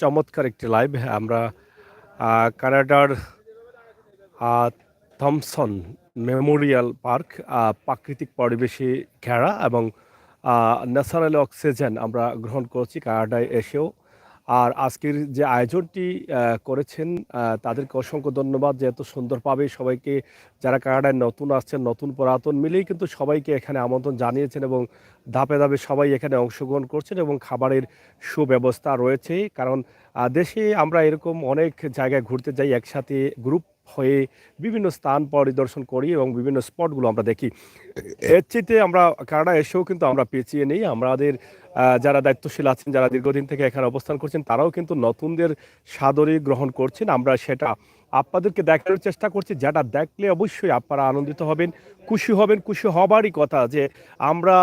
চমৎকার একটি লাইভ। আমরা কানাডার থমসন মেমোরিয়াল পার্ক প্রাকৃতিক পরিবেশে ঘেরা এবং ন্যাচারাল অক্সিজেন আমরা গ্রহণ করছি কানাডায় এসেও। আর আজকের যে আয়োজনটি করেছেন তাদেরকে অসংখ্য ধন্যবাদ যে এত সুন্দরভাবে সবাইকে যারা কানাডায় নতুন আসছেন, নতুন পুরাতন মিলেই কিন্তু সবাইকে এখানে আমন্ত্রণ জানিয়েছেন এবং ধাপে ধাপে সবাই এখানে অংশগ্রহণ করছেন এবং খাবারের সুব্যবস্থা রয়েছে। কারণ দেশে আমরা এরকম অনেক জায়গায় ঘুরতে যাই, একসাথে গ্রুপ হয়ে বিভিন্ন স্থান পরিদর্শন করি এবং বিভিন্ন স্পটগুলো আমরা দেখি। এর চেয়ে আমরা কানাডা এসেও কিন্তু আমরা পেঁচিয়ে নেই। আমাদের যারা দায়িত্বশীল আছেন, যারা দীর্ঘদিন থেকে এখানে অবস্থান করছেন, তারাও কিন্তু নতুনদের সাদরে গ্রহণ করছেন। আমরা সেটা আপনাদেরকে দেখানোর চেষ্টা করছি। যেটা দেখলে অবশ্যই আপনারা আনন্দিত হবেন, খুশি হবেন। খুশি হবারই কথা যে আমরা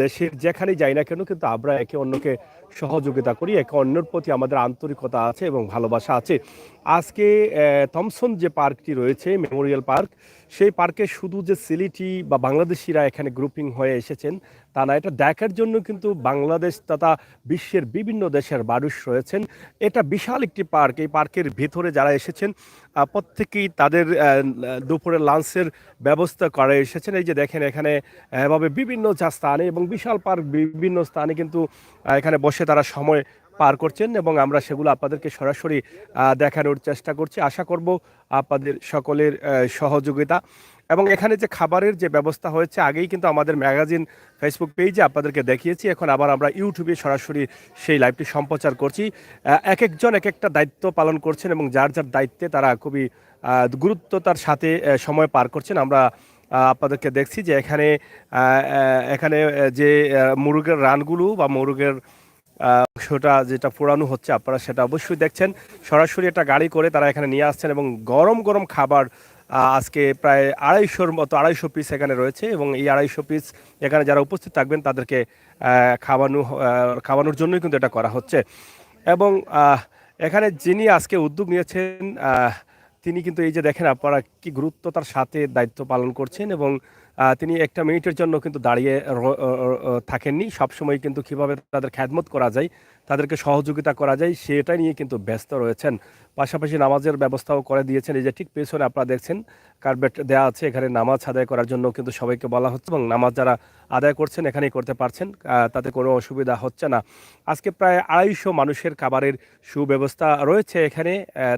দেশের যেখানেই যাই না কেন, কিন্তু আমরা একে অন্যকে সহযোগিতা করি, একে অন্যের প্রতি আমাদের আন্তরিকতা আছে এবং ভালোবাসা আছে। আজকে থমসন যে পার্কটি রয়েছে, মেমোরিয়াল পার্ক সেই পার্কে শুধু যে সিলেটি বা বাংলাদেশিরা এখানে গ্রুপিং হয়ে এসেছেন তা না, এটা দেখার জন্য কিন্তু বাংলাদেশ তথা বিশ্বের বিভিন্ন দেশের মানুষ রয়েছেন। এটা বিশাল একটি পার্ক, এই পার্কের ভেতরে যারা এসেছেন প্রত্যেকেই তাদের দুপুরে লাঞ্চের ব্যবস্থা করে এসেছেন। এই যে দেখেন এখানে, এভাবে বিভিন্ন যা স্থানে এবং বিশাল পার্ক বিভিন্ন স্থানে কিন্তু এখানে বসে তারা সময় পার করছেন এবং আমরা সেগুলো আপনাদেরকে সরাসরি দেখানোর চেষ্টা করছি। আশা করব আপনাদের সকলের সহযোগিতা। এবং এখানে যে খাবারের যে ব্যবস্থা হয়েছে, আগেই কিন্তু আমাদের ম্যাগাজিন ফেসবুক পেজে আপনাদেরকে দেখিয়েছি। এখন আবার আমরা ইউটিউবে সরাসরি সেই লাইভটি সম্প্রচার করছি। এক একজন এক একটা দায়িত্ব পালন করছেন এবং যার যার দায়িত্বে তারা খুবই গুরুত্বতার সাথে সময় পার করছেন। আমরা আপনাদেরকে দেখছি যে এখানে এখানে যে মুরগের রানগুলো বা মুরগের অংশটা যেটা পোড়ানো হচ্ছে, আপনারা সেটা অবশ্যই দেখছেন। সরাসরি একটা গাড়ি করে তারা এখানে নিয়ে আসছেন এবং গরম গরম খাবার আজকে প্রায় আড়াইশোর মতো, আড়াইশো পিস এখানে রয়েছে এবং এই আড়াইশো পিস এখানে যারা উপস্থিত থাকবেন তাদেরকে খাওয়ানো খাওয়ানোর জন্যই কিন্তু এটা করা হচ্ছে। এবং এখানে যিনি আজকে উদ্যোগ নিয়েছেন তিনি কিন্তু এই যে দেখেন আপনারা কি গুরুত্বতার সাথে দায়িত্ব পালন করছেন এবং তিনি একটা মিনিটের জন্য কিন্তু দাঁড়িয়ে থাকেননি সব সময় থাকেননি। সবসময় কিন্তু কীভাবে তাদের খ্যাদমত করা যায়, তাদেরকে সহযোগিতা করা যায় সেটা নিয়ে কিন্তু ব্যস্ত রয়েছেন পাশাপাশি নামাজের ব্যবস্থাও করে দিয়েছেন। এই যে ঠিক পেছনে আপনারা দেখছেন, কার্পেট দেওয়া আছে, এখানে নামাজ আদায় করার জন্য কিন্তু সবাইকে বলা হচ্ছে এবং নামাজ যারা আদায় করছেন, এখানেই করতে পারছেন তাতে কোনো অসুবিধা হচ্ছে না। আজকে প্রায় আড়াইশো মানুষের খাবারের সুব্যবস্থা রয়েছে এখানে।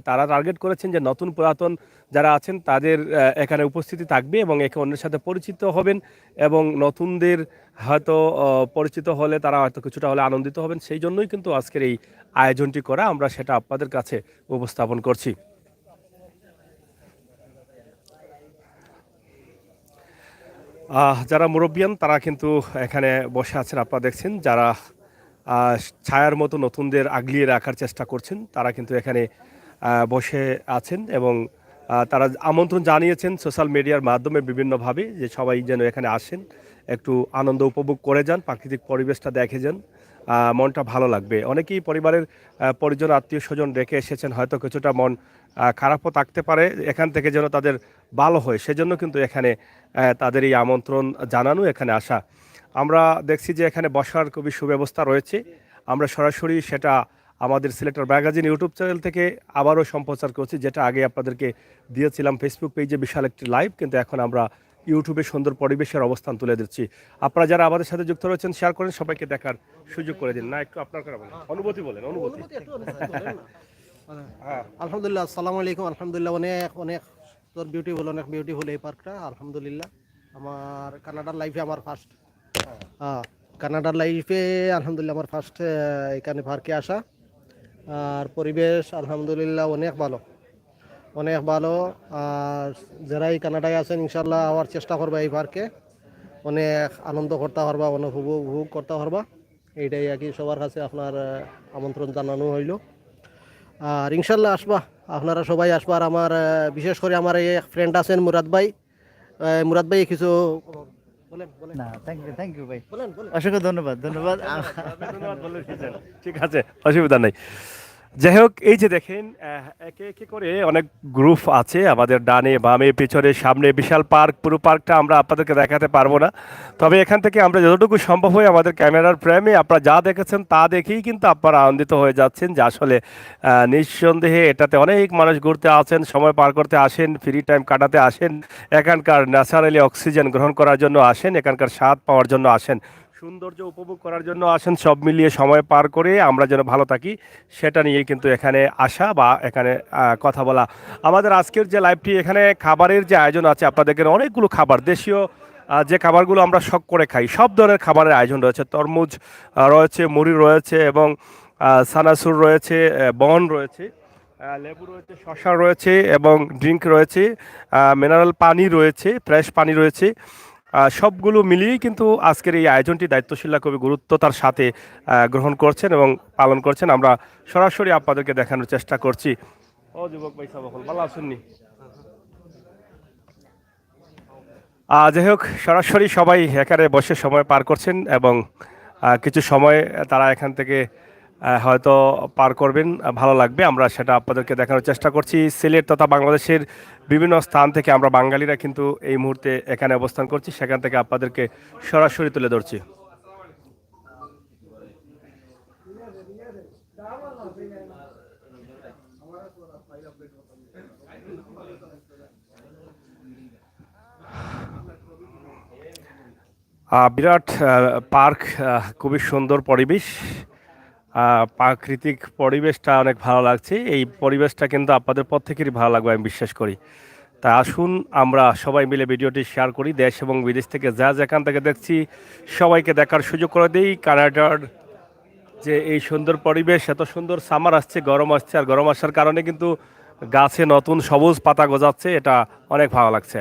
তারা টার্গেট করেছেন যে নতুন পুরাতন যারা আছেন, তাদের এখানে উপস্থিতি থাকবে এবং একে অন্যের সাথে পরিচিত হবেন এবং নতুনদের হয়তো পরিচিত হলে তারা হয়তো কিছুটা হলে আনন্দিত হবেন। সেই জন্যই কিন্তু আজকের এই আয়োজনটি করা আমরা সেটা আপনাদের কাছে উপস্থাপন করছি। যারা মুরব্বিয়ান, তারা কিন্তু এখানে বসে আছেন, আপনারা দেখছেন। যারা ছায়ার মতো নতুনদের আগলিয়ে রাখার চেষ্টা করছেন, তারা কিন্তু এখানে বসে আছেন এবং তারা আমন্ত্রণ জানিয়েছেন সোশ্যাল মিডিয়ার মাধ্যমে বিভিন্নভাবে যে সবাই যেন এখানে আসেন, একটু আনন্দ উপভোগ করে যান, প্রাকৃতিক পরিবেশটা দেখে যান। মনটা ভালো লাগবে। অনেকেই পরিবারের পরিজন, আত্মীয় স্বজন রেখে এসেছেন, হয়তো কিছুটা মন খারাপও থাকতে পারে, এখান থেকে যেন তাদের ভালো হয়। সেজন্য কিন্তু এখানে তাদের এই আমন্ত্রণ জানানো, এখানে আসা। আমরা দেখছি যে এখানে বসার খুবই সুব্যবস্থা রয়েছে। আমরা সরাসরি সেটা আমাদের সিলেক্টর ম্যাগাজিন ইউটিউব চ্যানেল থেকে আবারও সম্প্রচার করছি, যেটা আগে আপনাদেরকে দিয়েছিলাম। ফেসবুক পেজে বিশাল একটি লাইভ, কিন্তু এখন আমরা ইউটিউবে সুন্দর পরিবেশের অবস্থান তুলে দিচ্ছি আপনারা যারা আমাদের সাথে যুক্ত রয়েছেন শেয়ার করেন সবাইকে দেখার সুযোগ করে দিন। না একটু আপনার করে বলেন। অনুভূতি বলেন অনুভূতি। হ্যাঁ। আলহামদুলিল্লাহ আসসালামু আলাইকুম। আলহামদুলিল্লাহ অনেক অনেক তোর বিউটিফুল অনেক বিউটিফুল এই পার্কটা আলহামদুলিল্লাহ আমার কানাডার লাইফে আমার ফার্স্ট হ্যাঁ। কানাডার লাইফে আলহামদুলিল্লাহ আমার ফার্স্ট এখানে পার্কে আসা। আর পরিবেশ আলহামদুলিল্লাহ অনেক ভালো। অনেক ভালো। আর যারা এই কানাডায় আছেন ইনশাল্লাহ আবার চেষ্টা করবা এই পার্কে। অনেক আনন্দ করতে পারবা অনেক উপভোগ করতে পারবা। এইটাই আর কি সবার কাছে আপনার আমন্ত্রণ জানানো হইল। আর ইনশাল্লাহ আসবা আপনারা সবাই আসবার আমার বিশেষ করে আমার এই ফ্রেন্ড আছেন মুরাদ ভাই। মুরাদ ভাই কিছু বলেন বলেন। না থ্যাংক ইউ থ্যাংক ইউ ভাই। বলেন বলেন। অসংখ্য ধন্যবাদ ধন্যবাদ। ঠিক আছে। অসুবিধা নেই। যাই হোক, এই যে দেখেন একে একে করে অনেক গ্রুপ আছে আমাদের ডানে বামে, পিছনে, সামনে বিশাল পার্ক, পুরো পার্কটা আমরা আপনাদেরকে দেখাতে পারব না। তবে এখান থেকে আমরা যতটুকু সম্ভব হয় আমাদের ক্যামেরার প্রেমে আপনারা যা দেখেছেন তা দেখেই কিন্তু আপনারা আনন্দিত হয়ে যাচ্ছেন যে আসলে নিঃসন্দেহে এটাতে অনেক মানুষ ঘুরতে আসেন, সময় পার করতে আসেন ফ্রি টাইম কাটাতে আসেন, এখানকার ন্যাচারালি অক্সিজেন গ্রহণ করার জন্য আসেন, এখানকার স্বাদ পাওয়ার জন্য আসেন। সৌন্দর্য উপভোগ করার জন্য আসেন, সব মিলিয়ে সময় পার করে আমরা যেন ভালো থাকি, সেটা নিয়ে কিন্তু এখানে আসা বা এখানে কথা বলা। আমাদের আজকের যে লাইভটি এখানে খাবারের যে আয়োজন আছে, আপনাদেরকে অনেকগুলো খাবার, দেশীয় যে খাবারগুলো আমরা শখ করে খাই, সব ধরনের খাবারের আয়োজন রয়েছে। তরমুজ রয়েছে, মুড়ি রয়েছে এবং সানাসুর রয়েছে বন রয়েছে লেবু রয়েছে শশা রয়েছে এবং ড্রিঙ্ক রয়েছে মিনারেল পানি রয়েছে ফ্রেশ পানি রয়েছে। সবগুলো মিলিয়েই কিন্তু আজকের এই আয়োজনটি দায়িত্বশীলরা খুবই গুরুত্বতার সাথে গ্রহণ করছেন এবং পালন করছেন। আমরা সরাসরি আপনাদেরকে দেখানোর চেষ্টা করছি। ও যুবক ভাই সাবকল ভালো আছেননি আহ, যাই হোক সরাসরি সবাই এখানে বসে সময় পার করছেন এবং কিছু সময় তারা এখান থেকে হয়তো পার করবেন ভালো লাগবে। আমরা সেটা আপনাদেরকে দেখানোর চেষ্টা করছি। সিলেট তথা বাংলাদেশের বিভিন্ন স্থান থেকে আমরা বাঙালিরা কিন্তু এই মুহূর্তে এখানে অবস্থান করছি। সেখান থেকে আপনাদেরকে সরাসরি তুলে ধরছি। বিরাট পার্ক খুবই সুন্দর পরিবেশ। প্রাকৃতিক পরিবেশটা অনেক ভালো লাগছে। এই পরিবেশটা কিন্তু আপনাদের প্রত্যেকেরই ভালো লাগবে, আমি বিশ্বাস করি। তা আসুন, আমরা সবাই মিলে ভিডিওটি শেয়ার করি, দেশ এবং বিদেশ থেকে যা যেখান থেকে দেখছি, সবাইকে দেখার সুযোগ করে দিই। কানাডার যে এই সুন্দর পরিবেশ, এত সুন্দর সামার আসছে, গরম আসছে, আর গরম আসার কারণে কিন্তু গাছে নতুন সবুজ পাতা গজাচ্ছে, এটা অনেক ভালো লাগছে।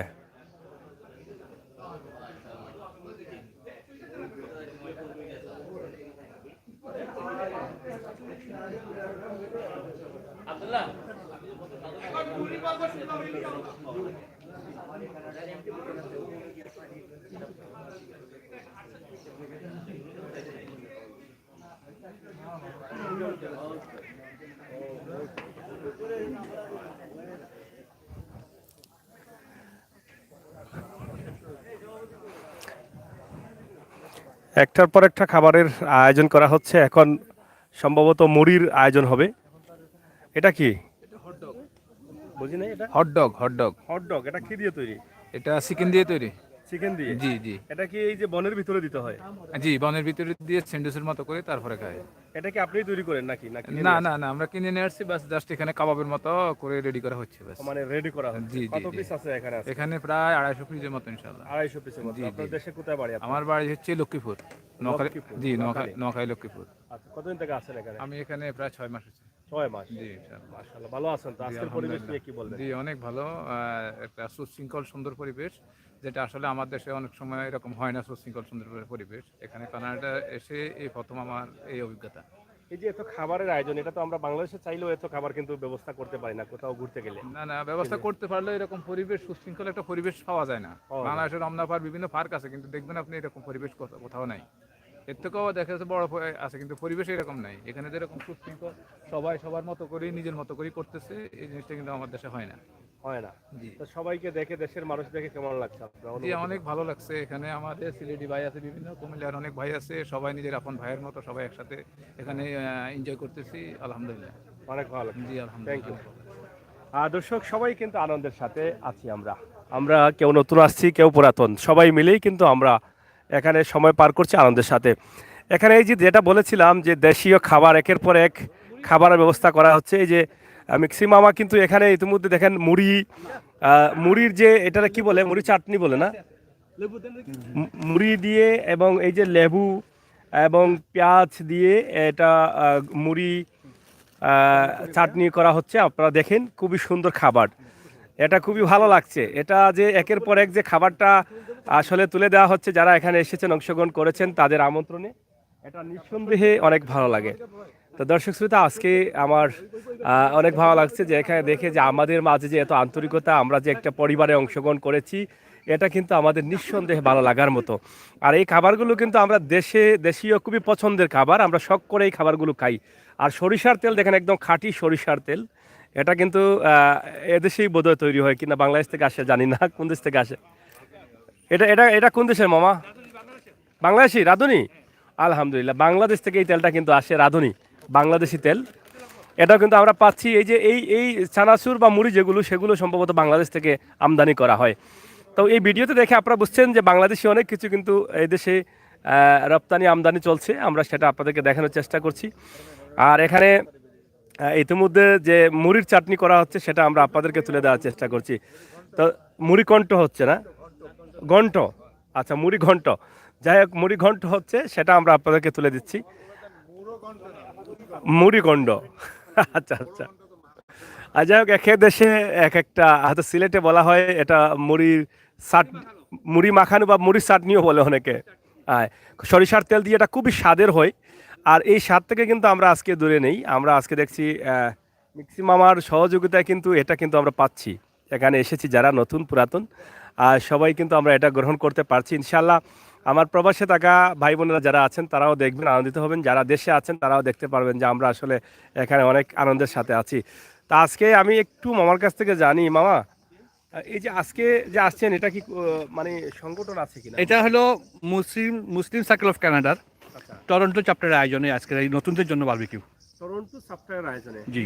একটার পর একটা খাবারের আয়োজন করা হচ্ছে। এখন সম্ভবত মুড়ির আয়োজন হবে। এটা কি? বুঝি না এটা? Hot dog hot dog. হটডগ এটা কি দিয়ে তৈরি? এটা চিকেন দিয়ে তৈরি। চিকেন দিয়ে? জি জি। এটা কি এই যে বনের ভিতরে দিতে হয়? জি বনের ভিতরে দিয়ে স্যান্ডউইচের মতো করে তারপরে খাই এটা কি আপনি তৈরি করেন নাকি? নাকি না না না আমরা কিনে নিয়ে আসছি বাস জাস্ট এখানে কাবাবের মতো করে রেডি করা হচ্ছে বাস। মানে রেডি করা হচ্ছে। জি, কত পিস আছে এখানে আছে? এখানে প্রায় আড়াইশো পিসের মতো ইনশাল্লাহ আড়াইশো পিসের মতো। আপনার দেশে কোথায় বাড়ি আপনার? আমার বাড়ি হচ্ছে লক্ষ্মীপুর। নোয়াখালী জি নোয়াখালী নোয়াখালী। লক্ষ্মীপুর। আচ্ছা কতদিন থেকে আছেন এখানে? আমি এখানে প্রায় ছয় মাস হচ্ছে ছয় মাস? জি মাশাআল্লাহ ভালো আছেন তো। আজকের পরিবেশ নিয়ে কি বলবেন? জি অনেক ভালো আহ, একটা সুশৃঙ্খল সুন্দর পরিবেশ। যেটা আসলে আমার দেশে অনেক সময় এরকম হয় না সুশৃঙ্খল সুন্দর পরিবেশ। এখানে কানাডা এসে এই প্রথম আমার এই অভিজ্ঞতা। এই যে এত খাবারের আয়োজন এটা তো আমরা বাংলাদেশে চাইলেও এত খাবার কিন্তু ব্যবস্থা করতে পারি না কোথাও ঘুরতে গেলে। না না ব্যবস্থা করতে পারলে এরকম পরিবেশ সুশৃঙ্খল একটা পরিবেশ পাওয়া যায় না। বাংলাদেশের রমনা পার্ক বিভিন্ন পার্ক আছে কিন্তু দেখবেন আপনি এরকম পরিবেশ কোথাও কোথাও নাই। এর থেকেও দেখা যাচ্ছে বড় আছে কিন্তু পরিবেশ এরকম নাই। এখানে যেরকম সুশৃঙ্খল সবাই সবার মতো করে নিজের মতো করে করতেছে এই জিনিসটা কিন্তু আমার দেশে হয় না। হয় না। তো সবাইকে দেখে দেশের মানুষ দেখে কেমন লাগছে আপনার অনেক ভালো লাগছে এখানে। আমাদের সিলেটি ভাই আছে বিভিন্ন কুমিল্লার অনেক ভাই আছে সবাই নিজের আপন ভাইয়ের মতো সবাই একসাথে এখানে এনজয় করতেছি আলহামদুলিল্লাহ। অনেক ভালো লাগছে। জি আলহামদুলিল্লাহ। আর দর্শক সবাই কিন্তু আনন্দের সাথে আছি আমরা। আমরা কেউ নতুন আসছি কেউ পুরাতন। সবাই মিলেই কিন্তু আমরা এখানে সময় পার করছি আনন্দের সাথে। এখানে এই যে যেটা বলেছিলাম যে দেশীয় খাবার একের পর এক খাবারের ব্যবস্থা করা হচ্ছে এই যে মিক্সি মামা কিন্তু এখানে ইতিমধ্যে দেখেন মুড়ি মুড়ির যে এটা কি বলে? মুড়ি চাটনি বলে না? মুড়ি দিয়ে এবং এই যে লেবু এবং পেঁয়াজ দিয়ে এটা মুড়ি চাটনি করা হচ্ছে। আপনারা দেখেন খুবই সুন্দর খাবার। এটা খুবই ভালো লাগছে। এটা যে একের পর এক যে খাবারটা আসলে তুলে দেওয়া হচ্ছে, যারা এখানে এসেছেন, অংশগ্রহণ করেছেন, তাদের আমন্ত্রণে। এটা নিঃসন্দেহে অনেক ভালো লাগে। তো দর্শক শ্রোতা, আজকে আমার অনেক ভালো লাগছে যে এখানে দেখে যে আমাদের মাঝে যে এত আন্তরিকতা, আমরা যে একটা পরিবারে অংশগ্রহণ করেছি, এটা কিন্তু আমাদের নিঃসন্দেহে ভালো লাগার মতো। আর এই খাবারগুলো কিন্তু আমরা দেশে, দেশীয় খুবই পছন্দের খাবার, আমরা শখ করে এই খাবারগুলো খাই। আর সরিষার তেল দেখেন একদম খাঁটি সরিষার তেল। এটা কিন্তু এদেশেই বোধহয় তৈরি হয় কিনা বাংলাদেশ থেকে আসে, জানি না, কোন দেশ থেকে আসে। এটা এটা এটা কোন দেশের মামা? বাংলাদেশি, রাঁধুনি? আলহামদুলিল্লাহ, বাংলাদেশ থেকে এই তেলটা কিন্তু আসে রাঁধুনি। বাংলাদেশি তেল। এটাও কিন্তু আমরা পাচ্ছি এই যে এই এই চানাচুর বা মুড়ি যেগুলো, সেগুলো সম্ভবত বাংলাদেশ থেকে আমদানি করা হয়। তো এই ভিডিওতে দেখে আপনারা বুঝছেন যে বাংলাদেশি অনেক কিছু কিন্তু এই দেশে রপ্তানি আমদানি চলছে। আমরা সেটা আপনাদেরকে দেখানোর চেষ্টা করছি। আর এখানে ইতিমধ্যে যে মুড়ির চাটনি করা হচ্ছে, সেটা আমরা আপনাদেরকে তুলে দেওয়ার চেষ্টা করছি। তো মুড়ি কণ্ঠ হচ্ছে না? ঘণ্ট আচ্ছা মুড়ি ঘণ্ট যাই হোক, মুড়ি ঘণ্ট হচ্ছে, সেটা আমরা আপনাদেরকে তুলে দিচ্ছি। মুড়ি গন্ড আচ্ছা আচ্ছা। আর যাই হোক, এক এক দেশে এক একটা, হয়তো সিলেটে বলা হয় এটা মুড়ির চাট মুড়ি মাখানো বা মুড়ির চাটনিও বলে অনেকে। সরিষার তেল দিয়ে এটা খুবই স্বাদের হয়। আর এই স্বাদ থেকে কিন্তু আমরা আজকে দূরে নেই। আমরা আজকে দেখছি ম্যাক্সিমামার সহযোগিতায় কিন্তু এটা কিন্তু আমরা পাচ্ছি। এখানে এসেছি যারা নতুন, পুরাতন। আর সবাই কিন্তু আমরা এটা গ্রহণ করতে পারছি। ইনশাল্লাহ আমার প্রবাসে থাকা ভাই বোনেরা যারা আছেন তারাও দেখবেন আনন্দিত হবেন। যারা দেশে আছেন তারাও দেখতে পারবেন যে আমরা আসলে এখানে অনেক আনন্দের সাথে আছি। তা আজকে আমি একটু মামার কাছ থেকে জানি। মামা এই যে আজকে যে আসছেন এটা কি মানে সংগঠন আছে কিনা? এটা হলো মুসলিম মুসলিম সার্কেল অফ কানাডার আচ্ছা। টরন্টো চ্যাপ্টারের আয়োজনে আজকের এই নতুনদের জন্য বারবিকিউ টরন্টো সফটওয়্যার আয়োজনে জি।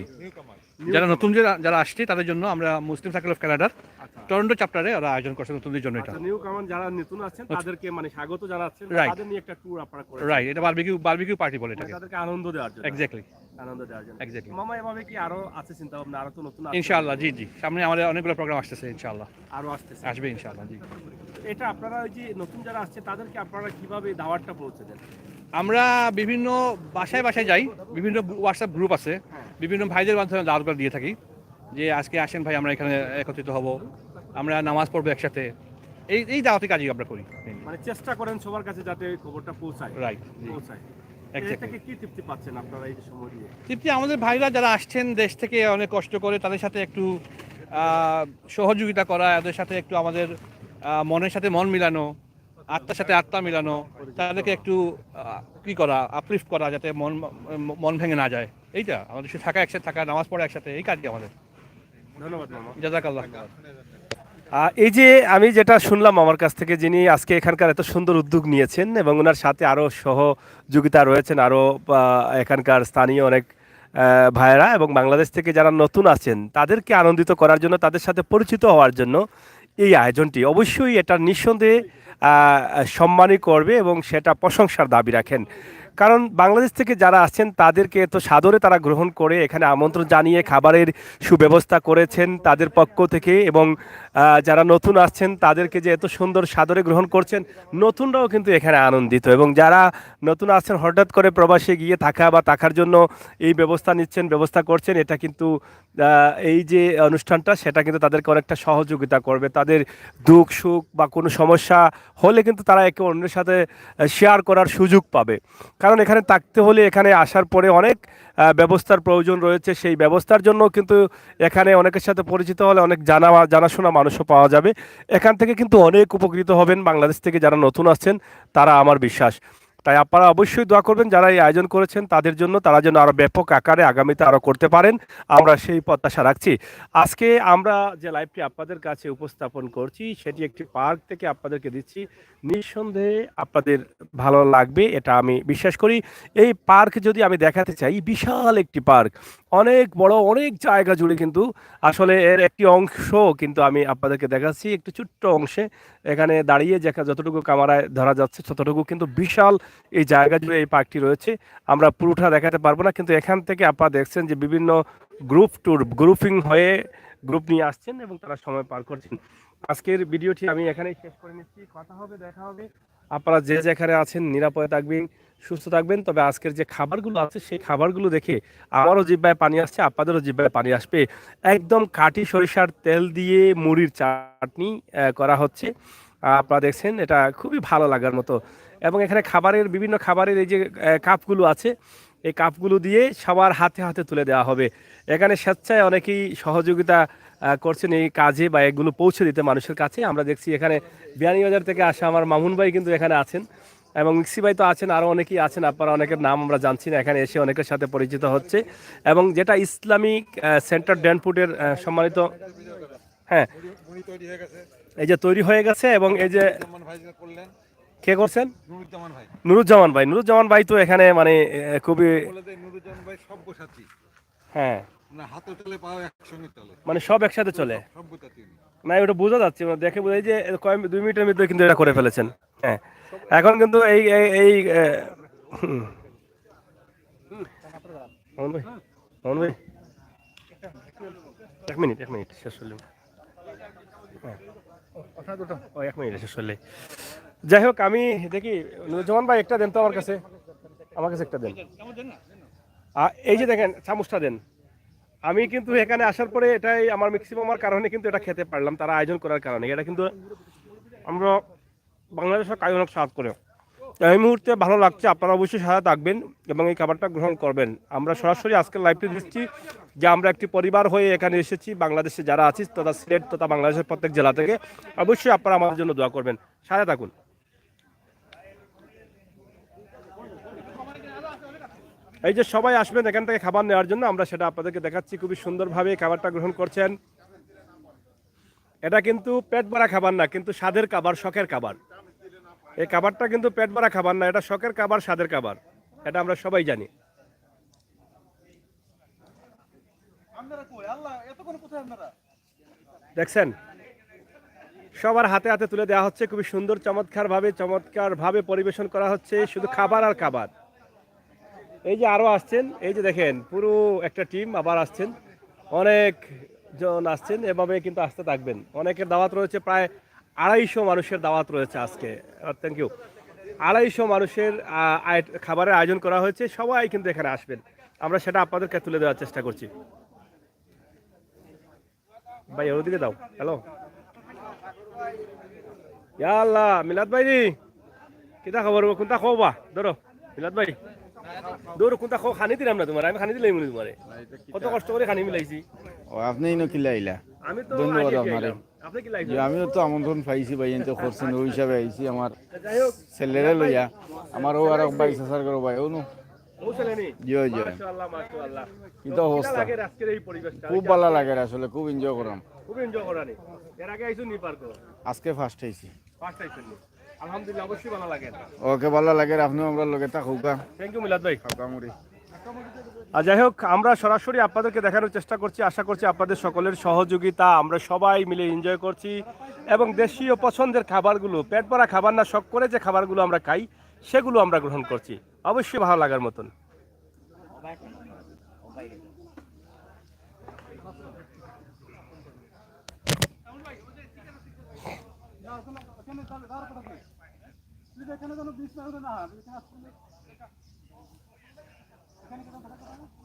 যারা নতুন যারা আসছে তাদের জন্য আমরা মুসলিম সার্কেল অফ কানাডার আচ্ছা। টরন্টো চ্যাপ্টারে ওরা আয়োজন করছে নতুনদের জন্য এটা। আচ্ছা নিউ কামান যারা নতুন আছেন তাদেরকে মানে স্বাগত জানাচ্ছেন. তাদের নিয়ে একটা ট্যুর আপনারা করেন রাইট এটা বারবিকিউ বারবিকিউ পার্টি বলে মানে এটাকে তাদেরকে আনন্দ দেওয়ার জন্য। এক্স্যাক্টলি আনন্দ দেওয়ার জন্য। এক্স্যাক্টলি মামা এভাবে কি আরও আছে চিন্তা ভাবনা আরও তো নতুন আছে। ইনশাআল্লাহ জি জি। সামনে আমাদের অনেকগুলো প্রোগ্রাম আসতেছে ইনশাআল্লাহ। আরও আসতেছে। আসবে ইনশাআল্লাহ জি। এটা আপনারা ওই যে নতুন যারা আসছে তাদেরকে আপনারা কীভাবে দাওয়াতটা পৌঁছে দেন? আমরা বিভিন্ন বাসায় বাসায় যাই বিভিন্ন হোয়াটসঅ্যাপ গ্রুপ আছে বিভিন্ন ভাইদের মাধ্যমে দাওয়াত করে দিয়ে থাকি যে আজকে আসেন ভাই আমরা এখানে একত্রিত হব আমরা নামাজ পড়ব একসাথে। এই এই দাওয়াতি কাজই আমরা করি মানে চেষ্টা করেন সবার কাছে যাতে ওই খবরটা পৌঁছায়। রাইট পৌঁছায়। তৃপ্তি এই আমাদের ভাইরা যারা আসছেন দেশ থেকে অনেক কষ্ট করে তাদের সাথে একটু সহযোগিতা করা এদের সাথে একটু আমাদের মনের সাথে মন মিলানো আত্মার সাথে আত্মা মিলানো তাদেরকে একটু কি করা আপলিফ্ট করা যাতে মন মন ভেঙে না যায়। এইটা আমাদের শুধু থাকা একসাথে থাকা নামাজ পড়া একসাথে এই কাজই আমাদের। ধন্যবাদ জাজাকাল্লাহ। এই যে আমি যেটা শুনলাম আমার কাছ থেকে যিনি আজকে এখানকার এত সুন্দর উদ্যোগ নিয়েছেন এবং ওনার সাথে আরও সহযোগিতা রয়েছেন আরও এখানকার স্থানীয় অনেক ভাইয়েরা এবং বাংলাদেশ থেকে যারা নতুন আছেন তাদেরকে আনন্দিত করার জন্য তাদের সাথে পরিচিত হওয়ার জন্য এই আয়োজনটি। অবশ্যই এটা নিঃসন্দেহে সম্মানই করবে এবং সেটা প্রশংসার দাবি রাখেন। কারণ বাংলাদেশ থেকে যারা আসছেন, তাদেরকে এত সাদরে তারা গ্রহণ করে এখানে আমন্ত্রণ জানিয়ে খাবারের সুব্যবস্থা করেছেন তাদের পক্ষ থেকে এবং যারা নতুন আসছেন, তাদেরকে যে এত সুন্দর সাদরে গ্রহণ করছেন, নতুনরাও কিন্তু এখানে আনন্দিত এবং যারা নতুন আসছেন, হঠাৎ করে প্রবাসে গিয়ে থাকা বা থাকার জন্য এই ব্যবস্থা নিচ্ছেন, ব্যবস্থা করছেন, এটা কিন্তু এই যে অনুষ্ঠানটা, সেটা কিন্তু তাদেরকে অনেকটা সহযোগিতা করবে। তাদের দুঃখ, সুখ বা কোনো সমস্যা হলে কিন্তু তারা একে অন্যের সাথে শেয়ার করার সুযোগ পাবে। কারণ এখানে থাকতে হলে এখানে আসার পরে অনেক ব্যবস্থার প্রয়োজন রয়েছে। সেই ব্যবস্থার জন্য কিন্তু এখানে অনেকের সাথে পরিচিত হলে অনেক জানা, জানাশোনা মানুষও পাওয়া যাবে। এখান থেকে কিন্তু অনেক উপকৃত হবেন বাংলাদেশ থেকে যারা নতুন আসছেন, তারা আমার বিশ্বাস। তাই আপনারা অবশ্যই দোয়া করবেন, যারা এই আয়োজন করেছেন তাদের জন্য তারা যেন আরও ব্যাপক আকারে আগামীতে আরও করতে পারেন। আমরা সেই প্রত্যাশা রাখছি। আজকে আমরা যে লাইভটি আপনাদের কাছে উপস্থাপন করছি, সেটি একটি পার্ক থেকে আপনাদেরকে দিচ্ছি। নিঃসন্দেহে আপনাদের ভালো লাগবে, এটা আমি বিশ্বাস করি। এই পার্ক যদি আমি দেখাতে চাই, বিশাল একটি পার্ক। অনেক বড়, অনেক জায়গা জুড়ে কিন্তু আসলে এর একটি অংশ কিন্তু আমি আপনাদেরকে দেখাচ্ছি, একটু ছোট্ট অংশে। এখানে দাঁড়িয়ে যেখানে যতটুকু ক্যামেরায় ধরা যাচ্ছে ততটুকু কিন্তু বিশাল এই জায়গা জুড়ে এই পার্কটি রয়েছে। আমরা পুরোটা দেখাতে পারব না, কিন্তু এখান থেকে আপনারা দেখছেন যে বিভিন্ন গ্রুপ ট্যুর গ্রুপিং হয়ে গ্রুপ নিয়ে আসছেন এবং তারা সময় পার করছেন। আজকের ভিডিওটি আমি এখানেই শেষ করে নিচ্ছি। কথা হবে, দেখা হবে। আপনারা যে যেখানে আছেন নিরাপদে থাকবেন। সুস্থ থাকবেন। তবে আজকের যে খাবারগুলো আছে, সেই খাবারগুলো দেখে আমারও জিব্বায় পানি আসছে আপনাদেরও জিব্বায় পানি আসবে। একদম কাঠি সরিষার তেল দিয়ে মুড়ির চাটনি করা হচ্ছে। আপনারা দেখছেন, এটা খুবই ভালো লাগার মতো। এবং এখানে খাবারের, বিভিন্ন খাবারের এই যে কাপগুলো আছে, এই কাপগুলো দিয়ে সবার হাতে হাতে তুলে দেওয়া হবে। এখানে স্বেচ্ছায় অনেকেই সহযোগিতা করছেন এই কাজে বা এগুলো পৌঁছে দিতে মানুষের কাছে। আমরা দেখছি এখানে বিয়ানীবাজার থেকে আসা আমার মামুন ভাই কিন্তু এখানে আছেন। এবং মিক্সি ভাই তো আছেন আরও অনেকেই আছেন আপনারা অনেকের নাম আমরা জানছি না এখানে এসে অনেকের সাথে পরিচিত হচ্ছে। এবং যেটা ইসলামিক সেন্টার ড্যানফুডের আহ, সম্মানিত হ্যাঁ এই যে তৈরি হয়ে গেছে এবং এই যে কে করছেন? নুরুজ্জামান ভাই। নুরুজ্জামান ভাই তো এখানে মানে খুবই হ্যাঁ। মানে সব একসাথে চলে? না ওটা বোঝা যাচ্ছে মানে দেখে বোঝা যায় যে কয়েক দুই মিনিটের মধ্যে কিন্তু এটা করে ফেলেছেন। হ্যাঁ। এখন কিন্তু এই, এই- এই এক মিনিট এক মিনিট, শেষ হলো। এক মিনিট, শেষ হলে। যাই হোক, আমি দেখি নুরুজ্জামান ভাই একটা দেন তো আমার কাছে। আমার কাছে একটা দেন। এই যে দেখেন, চামচটা দেন। আমি কিন্তু এখানে আসার পরে এটাই আমার ম্যাক্সিমাম কারণে কিন্তু এটা খেতে পারলাম, তারা আয়োজন করার কারণে। এটা কিন্তু আমরা বাংলাদেশের কায়নক সাহায্য করে এই মুহূর্তে ভালো লাগছে, আপনারা অবশ্যই সাথে থাকবেন এবং এই খাবারটা গ্রহণ করবেন। আমরা সরাসরি আজকে লাইভটি দিচ্ছি যে আমরা একটি পরিবার হয়ে এখানে এসেছি, বাংলাদেশে যারা আছি, তথা সিলেট তথা বাংলাদেশের প্রত্যেক জেলা থেকে। অবশ্যই আপনারা আমাদের জন্য দোয়া করবেন। সাথে থাকুন। এই যে সবাই আসবেন এখান থেকে খাবার নেওয়ার জন্য, আমরা সেটা আপনাদেরকে দেখাচ্ছি। খুবই সুন্দরভাবে খাবারটা গ্রহণ করছেন। এটা কিন্তু পেট ভরা খাবার না, কিন্তু স্বাদের খাবার, শখের খাবার। এই খাবারটা কিন্তু পেট ভরা খাবার না এটা শখের খাবার স্বাদের খাবার। এটা আমরা সবাই জানি। দেখছেন? সবার হাতে হাতে তুলে দেওয়া হচ্ছে খুবই সুন্দর চমৎকার ভাবে চমৎকার ভাবে পরিবেশন করা হচ্ছে শুধু খাবার আর খাবার। এই যে আরও আসছেন এই যে দেখেন পুরো একটা টিম আবার আসছেন। অনেক জন আসছেন এভাবে কিন্তু আসতে থাকবেন। অনেকের দাওয়াত রয়েছে প্রায় আড়াইশো মানুষের দাওয়াত রয়েছে আজকে। থ্যাংক ইউ আড়াইশো মানুষের খাবারের আয়োজন করা হয়েছে। সবাই কিন্তু এখানে আসবেন। আমরা সেটা আপনাদেরকে তুলে দেওয়ার চেষ্টা করছি। ভাই ওদিকে দাও। হ্যালো আল্লাহ মিলাদ ভাই কিতা খবর কোনটা খবর বা? ধরো মিলাদ ভাই। দৌড় কোনটা খবর খানি দিলাম না তোমার। আমি খানি দিলাই মনে তোমারে। কত? কষ্ট করে খানি মিলাইছি। ও আপনি ইনো কিলা আইলা আমি তো ধন্যবাদ আপনারে। আমিও তো আমন্ত্রণ পাইছি ভাই এনতে করছেন ওই হিসাবে আইছি আমার ছেলেরে লইয়া। আমার ও আর ভাই সাসার করো ভাই ও নো। পৌঁছালেনি জয় জয় মাশাআল্লাহ মাশাআল্লাহ। কিন্তু অবস্থা? লাগে আজকের এই পরিবেশটা। খুব ভালো লাগে আসলে খুব এনজয় করাম। খুব এনজয় করানি। এর আগে আইছো নি পার্ক আজকে ফার্স্ট আইছি। ফার্স্ট আইছেন আলহামদুলিল্লাহ অবশ্যই ভালো লাগে। ওকে ভালো লাগে আপনিও আমরা লগে থাকুকা থ্যাংক ইউ মিলাদ ভাই। খাওকা মুড়ি। আর যাই হোক, আমরা সরাসরি আপনাদেরকে দেখানোর চেষ্টা করছি। আশা করছি আপনাদের সকলের সহযোগিতা আমরা সবাই মিলে এনজয় করছি। এবং দেশীয় পছন্দের খাবারগুলো, পেট ভরা খাবার না, শখ করে যে খাবারগুলো আমরা খাই, সেগুলো আমরা গ্রহণ করছি। অবশ্যই ভালো লাগার মতন। এখানে Kami kita berapa?